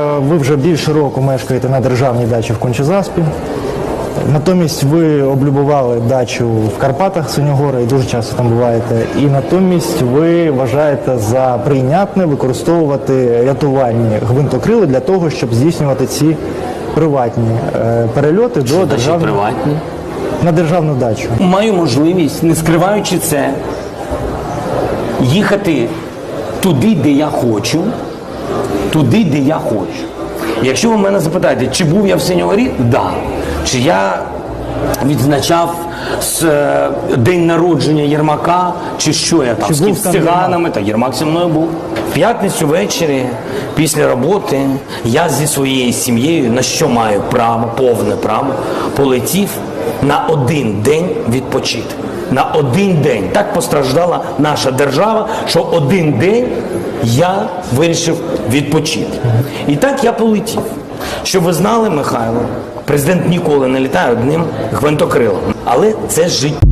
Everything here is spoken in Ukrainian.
Ви вже більше року мешкаєте на державній дачі в Кончезаспі. Натомість ви облюбували дачу в Карпатах Синьогора і дуже часто там буваєте. І натомість ви вважаєте за прийнятне використовувати рятувальні гвинтокрили для того, щоб здійснювати ці приватні е, перельоти до державної приватні. на державну дачу. Маю можливість, не скриваючи це, їхати туди, де я хочу, туди, де я хочу. Якщо ви мене запитаєте, чи був я в Синьогорі? Да. Чи я відзначав з, е, день народження Єрмака, чи що я там Чи з, циганами, та Єрмак зі мною був. В п'ятницю ввечері, після роботи, я зі своєю сім'єю, на що маю право, повне право, полетів на один день відпочити. На один день. Так постраждала наша держава, що один день я вирішив відпочити. І так я полетів. Щоб ви знали, Михайло, президент ніколи не літає одним гвинтокрилом. Але це життя.